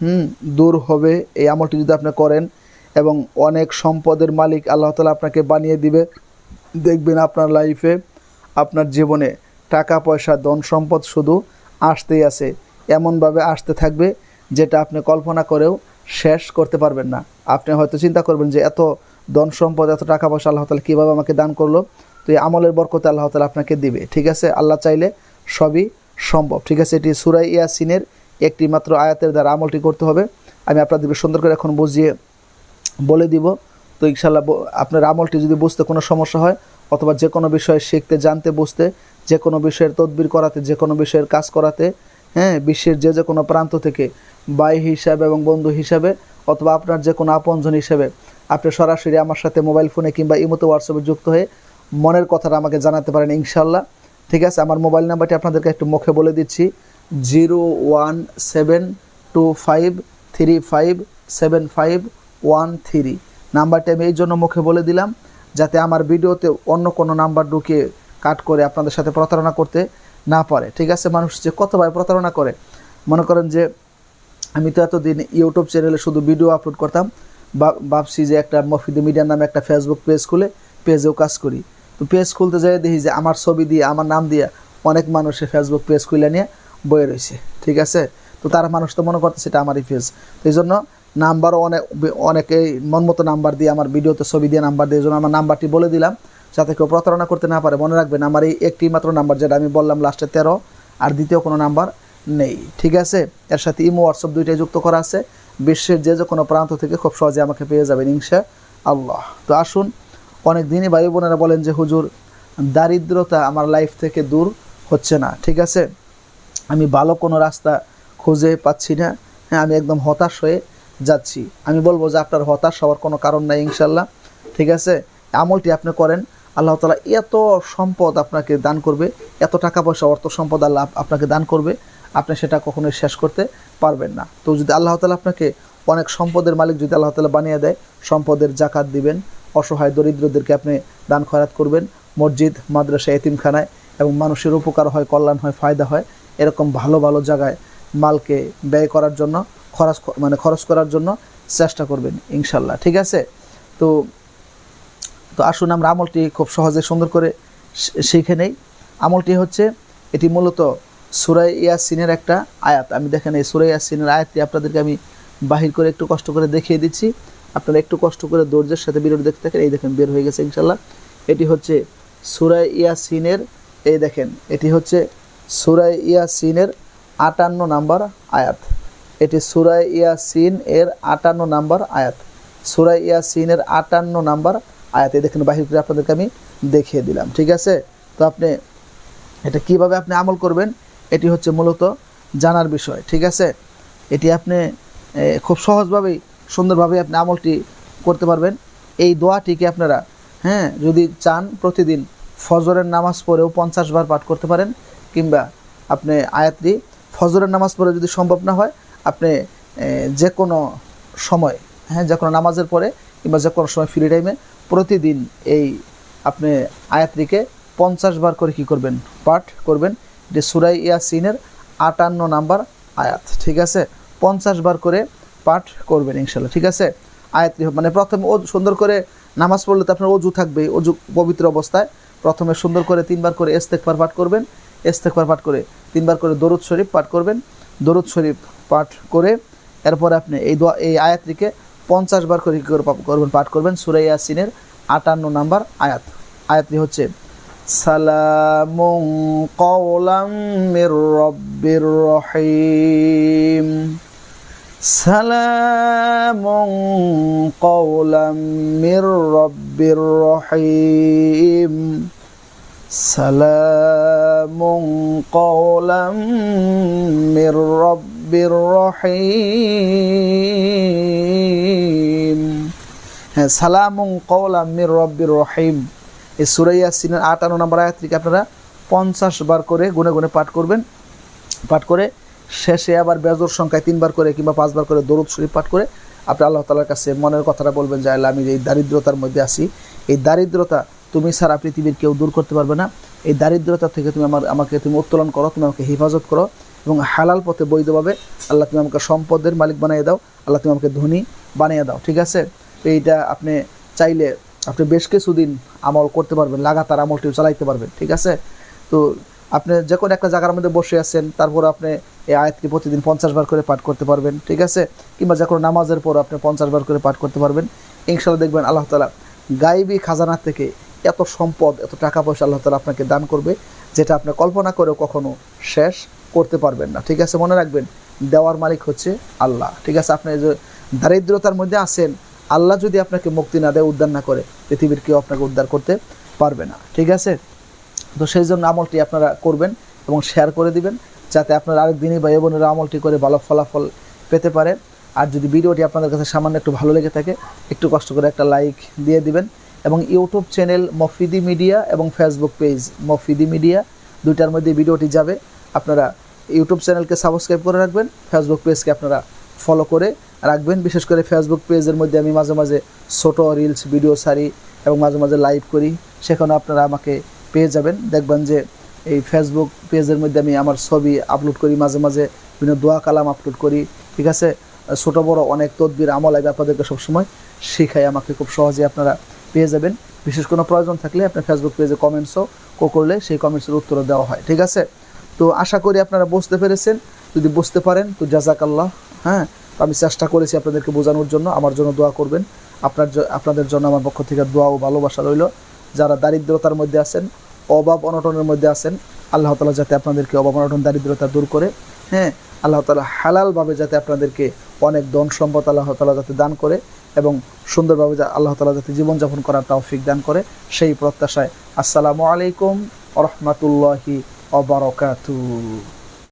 হুম, দূর হবে এই আমলটি যদি আপনি করেন এবং অনেক সম্পদের মালিক আল্লাহ তালা আপনাকে বানিয়ে দিবে, দেখবেন আপনার লাইফে আপনার জীবনে টাকা, পয়সা, ধন, সম্পদ শুধু আসতেই আছে। এমনভাবে আসতে থাকবে যেটা আপনি কল্পনা করেও শেষ করতে পারবেন না। আপনি হয়তো চিন্তা করবেন যে এত ধন, সম্পদ, এত টাকা পয়সা আল্লাহ তালা কীভাবে আমাকে দান করল? তো এই আমলের বরকতে আল্লাহ তালা আপনাকে দিবে, ঠিক আছে? আল্লাহ চাইলে সবই সম্ভব, ঠিক আছে? এটি সুরাই ইয়াসিনের একটি মাত্র আয়াতের দ্বারা আমলটি করতে হবে। আমি আপনাদেরকে সুন্দর করে এখন বুঝিয়ে বলে দিব। তো ইনশাল্লাহ আপনার আমলটি যদি বুঝতে কোনো সমস্যা হয়, অথবা যে কোনো বিষয়ে শিখতে, জানতে, বুঝতে, যে কোনো বিষয়ের তদবির করাতে, যে কোনো বিষয়ের কাজ করাতে হ্যাঁ বিশ্বের যে যে কোনো প্রান্ত থেকে ভাই হিসাবে এবং বন্ধু হিসাবে, অথবা আপনার যে কোনো আপনজন হিসেবে, আপনি সরাসরি আমার সাথে মোবাইল ফোনে কিংবা ইমোতে হোয়াটসঅ্যাপে যুক্ত হয়ে মনের কথাটা আমাকে জানাতে পারেন ইনশাল্লাহ ঠিক আছে, আমার মোবাইল নাম্বারটি আপনাদেরকে একটু মুখে বলে দিচ্ছি। Zero one seven two five three five seven five one three. নাম্বারটি আমি এই জন্য মুখে বলে দিলাম, যাতে আমার ভিডিওতে অন্য কোনো নাম্বার ঢুকিয়ে কাট করে আপনাদের সাথে প্রতারণা করতে না পারে। ঠিক আছে, মানুষ যে কতবার প্রতারণা করে? মনে করেন যে আমি তো এতদিন ইউটিউব চ্যানেলে শুধু ভিডিও আপলোড করতাম ভাবছি যে একটা মফিদি মিডিয়ার নামে একটা ফেসবুক পেজ খুলে পেজেও কাজ করি। তো পেজ খুলতে যাই দেখি যে আমার ছবি দিয়ে, আমার নাম দিয়ে অনেক মানুষে ফেসবুক পেজ খুলে নিয়ে বয়ে রয়েছে। ঠিক আছে? তো তারা মানুষ তো মনে করতেছে সেটা আমারই পেজ তো এই জন্য নাম্বারও অনেক অনেকেই মন মতো নাম্বার দিয়ে আমার ভিডিওতে ছবি দিয়ে নাম্বার দিয়ে জন্য আমার নাম্বারটি বলে দিলাম, যাতে কেউ প্রতারণা করতে না পারে। মনে রাখবেন, আমার এই একটি মাত্র নাম্বার যেটা আমি বললাম লাস্টে তেরো, আর দ্বিতীয় কোনো নাম্বার নেই। ঠিক আছে? এর সাথে ইমো হোয়াটসঅ্যাপ দুইটাই যুক্ত করা আছে। বিশ্বের যে যে কোনো প্রান্ত থেকে খুব সহজে আমাকে পেয়ে যাবেন ইনশা আল্লাহ তো আসুন, অনেক দিনই ভাই বোনেরা বলেন যে, হুজুর, দারিদ্রতা আমার লাইফ থেকে দূর হচ্ছে না। ঠিক আছে? আমি ভালো কোনো রাস্তা খুঁজে পাচ্ছি না। হ্যাঁ আমি একদম হতাশ হয়ে যাচ্ছি। আমি বলব যে আপনার হতাশ হওয়ার কোনো কারণ নাই, ইনশাল্লাহ। ঠিক আছে? আমলটি আপনি করেন। আল্লাহ তালা এত সম্পদ আপনাকে দান করবে, এত টাকা পয়সা, অর্থ সম্পদ আল্লাহ আপ- আপনাকে দান করবে, আপনি সেটা কখনোই শেষ করতে পারবেন না। তো যদি আল্লাহ তালা আপনাকে অনেক সম্পদের মালিক যদি আল্লাহ তালা বানিয়ে দেয়, সম্পদের জাকাত দিবেন, অসহায় দরিদ্রদেরকে আপনি দান খয়রাত করবেন। মসজিদ, মাদ্রাসা, এতিমখানায় এবং মানুষের উপকার হয়, কল্যাণ হয়, ফায়দা হয়। এরকম ভালো ভালো জায়গায় মালকে ব্যয় করার জন্য, খরচ মানে খরচ করার জন্য চেষ্টা করবেন, ইনশাল্লাহ। ঠিক আছে? তো তো আসুন আমরা আমলটি খুব সহজে সুন্দর করে শিখে নেই। আমলটি হচ্ছে, এটি মূলত সুরাই ইয়াসিনের একটা আয়াত। আমি দেখেন এই সুরাই ইয়াসিনের আয়াতটি আপনাদেরকে আমি বাহির করে একটু কষ্ট করে দেখিয়ে দিচ্ছি। আপনারা একটু কষ্ট করে ধৈর্যের সাথে ভিডিওটি দেখতে থাকেন, এই দেখেন বের হয়ে গেছে, ইনশাল্লাহ। এটি হচ্ছে সুরাই ইয়াসিনের, এই দেখেন, এটি হচ্ছে সুরাই ইয়াসিনের আটান্ন নাম্বার আয়াত। এটি সুরাই ইয়াসিন এর আটান্ন নাম্বার আয়াত। সুরাই ইয়াসিনের আটান্ন নাম্বার আয়াত। এই দেখেন বাহির করে আপনাদেরকে আমি দেখিয়ে দিলাম, ঠিক আছে? তো আপনি এটা কীভাবে আপনি আমল করবেন, এটি হচ্ছে মূলত জানার বিষয়, ঠিক আছে? এটি আপনি খুব সহজভাবেই, সুন্দরভাবে আপনি আমলটি করতে পারবেন। এই দোয়াটিকে আপনারা হ্যাঁ যদি চান প্রতিদিন ফজরের নামাজ পড়েও পঞ্চাশ বার পাঠ করতে পারেন কিংবা আপনি আয়াতটি ফজরের নামাজ পড়ে যদি সম্ভব না হয়, আপনি যে কোনো সময় হ্যাঁ যে কোনো নামাজের পরে কিংবা যে কোনো সময় ফ্রি টাইমে প্রতিদিন এই আপনি আয়াতটিকে পঞ্চাশ বার করে কি করবেন? পাঠ করবেন। যে সুরাই ইয়াসিনের আটান্ন নাম্বার আয়াত, ঠিক আছে? পঞ্চাশ বার করে পাঠ করবেন ইনশাল্লাহ ঠিক আছে? আয়াতটি মানে প্রথমে ও সুন্দর করে নামাজ পড়লে তো আপনার অজু থাকবে অজু পবিত্র অবস্থায়। প্রথমে সুন্দর করে তিনবার করে ইস্তেকবার পাঠ করবেন। ইস্তেকবার পাঠ করে, তিনবার করে দরুদ শরীফ পাঠ করবেন। দরুদ শরীফ পাঠ করে, এরপরে আপনি এই দোয়া, এই আয়াতটিকে পঞ্চাশ বার করে কী করবেন, পাঠ করবেন। সুরাই ইয়াসিনের আটান্ন নাম্বার আয়াত। আয়াতটি হচ্ছে, সালামুন কওলাম মির রব্বির রহিম। সালামুন কওলাম মির রব্বির রহিম। কওলাম মির রব্বির রহিম। হ্যাঁ সালামুন কওলা মির রব্বির রহিম। এই সূরা ইয়াসিনের 58 নম্বর আয়াত থেকে আপনারা 50 বার করে গুনে গুনে পাঠ করবেন। পাঠ করে শেষে আবার বেজোর সংখ্যায় তিনবার করে কিংবা পাঁচবার করে দরুদ শরীফ পাঠ করে আপনি আল্লাহ তালার কাছে মনের কথাটা বলবেন যে আল্লাহ আমি এই দারিদ্রতার মধ্যে আছি, এই দারিদ্রতা তুমি সারা পৃথিবীর কেউ দূর করতে পারবে না। এই দারিদ্রতা থেকে তুমি আমার আমাকে তুমি উত্তোলন করো, তুমি আমাকে হেফাজত করো এবং হালাল পথে বৈধভাবে আল্লাহ তুমি আমাকে সম্পদের মালিক বানিয়ে দাও, আল্লাহ তুমি আমাকে ধনী বানিয়ে দাও, ঠিক আছে? এইটা আপনি চাইলে, আপনি বেশ কিছুদিন আমল করতে পারবেন, লাগাতার আমলটি চালাইতে পারবেন, ঠিক আছে? তো আপনি যে কোনো একটা জায়গার মধ্যে বসে আছেন, তারপর আপনি এই আয়াতটি প্রতিদিন পঞ্চাশ বার করে পাঠ করতে পারবেন, ঠিক আছে? কিংবা যে কোনো নামাজের পর আপনি পঞ্চাশ বার করে পাঠ করতে পারবেন। ইনশাল্লাহ দেখবেন আল্লাহ তালা গাইবি খাজানা থেকে এত সম্পদ, এত টাকা পয়সা আল্লাহ তালা আপনাকে দান করবে, যেটা আপনি কল্পনা করেও কখনো শেষ করতে পারবেন না। ঠিক আছে, মনে রাখবেন, দেওয়ার মালিক হচ্ছে আল্লাহ। ঠিক আছে, আপনি যে দারিদ্রতার মধ্যে আছেন, আল্লাহ যদি আপনাকে মুক্তি না দেয়, উদ্ধার না করে, পৃথিবীর কেউ আপনাকে উদ্ধার করতে পারবে না। ঠিক আছে? তো সেই জন্য আমলটি আপনারা করবেন এবং শেয়ার করে দিবেন, যাতে আপনারা আরেক দিনই বা বোনেরা আমলটি করে ভালো ফলাফল পেতে পারে। আর যদি ভিডিওটি আপনাদের কাছে সামান্য একটু ভালো লেগে থাকে, একটু কষ্ট করে একটা লাইক দিয়ে দিবেন। এবং ইউটিউব চ্যানেল মফিদি মিডিয়া এবং ফেসবুক পেজ মফিদি মিডিয়া, দুইটার মধ্যে ভিডিওটি যাবে। আপনারা ইউটিউব চ্যানেলকে সাবস্ক্রাইব করে রাখবেন, ফেসবুক পেজকে আপনারা ফলো করে রাখবেন। বিশেষ করে ফেসবুক পেজের মধ্যে আমি মাঝে মাঝে ছোটো রিলস ভিডিও সারি এবং মাঝে মাঝে লাইভ করি। সেখানে আপনারা আমাকে পেয়ে যাবেন। দেখবেন যে এই ফেসবুক পেজের মধ্যে আমি আমার ছবি আপলোড করি, মাঝে মাঝে বিভিন্ন দোয়া কালাম আপলোড করি। ঠিক আছে? ছোটো বড় অনেক তদবির আমল আমি আপনাদেরকে সবসময় শেখাই আমাকে। খুব সহজে আপনারা পেয়ে যাবেন। বিশেষ কোনো প্রয়োজন থাকলে আপনার ফেসবুক পেজে কমেন্টসও কো করলে সেই কমেন্টসের উত্তরও দেওয়া হয়, ঠিক আছে? তো আশা করি আপনারা বুঝতে পেরেছেন। যদি বুঝতে পারেন, তো জাজাক আল্লাহ হ্যাঁ আমি চেষ্টা করেছি আপনাদেরকে বোঝানোর জন্য, আমার জন্য দোয়া করবেন। আপনার আপনাদের জন্য আমার পক্ষ থেকে দোয়া ও ভালোবাসা রইল। যারা দারিদ্রতার মধ্যে আছেন, অভাব অনটনের মধ্যে আছেন, আল্লাহ তালা যাতে আপনাদেরকে অভাব অনটন, দারিদ্রতা দূর করে হ্যাঁ? আল্লাহ তালা হালালভাবে যাতে আপনাদেরকে অনেক ধন সম্পদ আল্লাহ তালা যাতে দান করে এবং সুন্দরভাবে আল্লাহ তালা যাতে জীবনযাপন করার তৌফিক দান করে, সেই প্রত্যাশায় আসসালামু আলাইকুম রহমতুল্লাহি অবরকাতু